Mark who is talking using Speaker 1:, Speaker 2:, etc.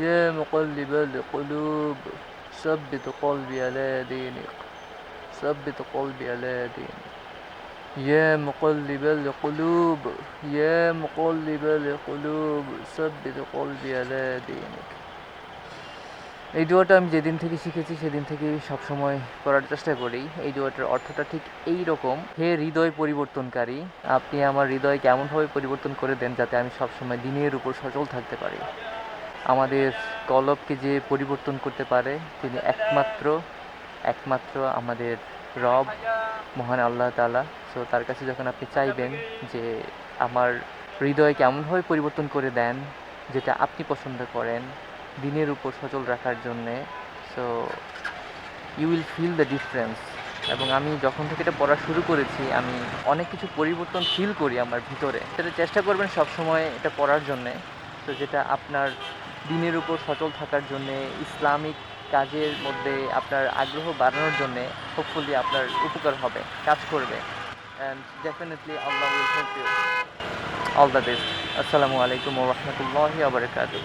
Speaker 1: يا مقلب القلوب ثبت قلبي على دينك ثبت قلبي على دينك يا مقلب القلوب يا مقلب القلوب ثبت قلبي على دينك এই দোয়াটা আমি যেদিন থেকে শিখেছি সেদিন থেকে সবসময় করার চেষ্টা করি এই দোয়াটার অর্থটা ঠিক এই রকম হে হৃদয় পরিবর্তনকারী আপনি আমার হৃদয় কেমনভাবে পরিবর্তন করে দেন যাতে আমি সবসময় দিনের উপর সচল থাকতে পারি আমাদের কলবকে যে পরিবর্তন করতে পারে, তিনি একমাত্র একমাত্র আমাদের রব, মহান আল্লাহ তাআলা। সো তার কাছে যখন আপনি চাইবেন যে আমার হৃদয় কেমনভাবে পরিবর্তন করে দেন, যেটা আপনি পছন্দ করেন, দিনের উপর সচল রাখার জন্যে so you will feel the difference এবং আমি যখন থেকে এটা পড়া শুরু করেছি, আমি অনেক কিছু পরিবর্তন ফিল করি আমার ভিতরে। সেটা চেষ্টা করবেন সবসময় এটা পড়ার জন্যে। তো যেটা আপনার দিনের উপর সচল থাকার জন্যে, ইসলামিক কাজের মধ্যে আপনার আগ্রহ বাড়ানোর জন্যে হোপফুলি আপনার উপকার হবে, কাজ করবে। And definitely Allah will help you all the best আসসালামু আলাইকুম ওরহমতুল্লাহ আবরকাতুহ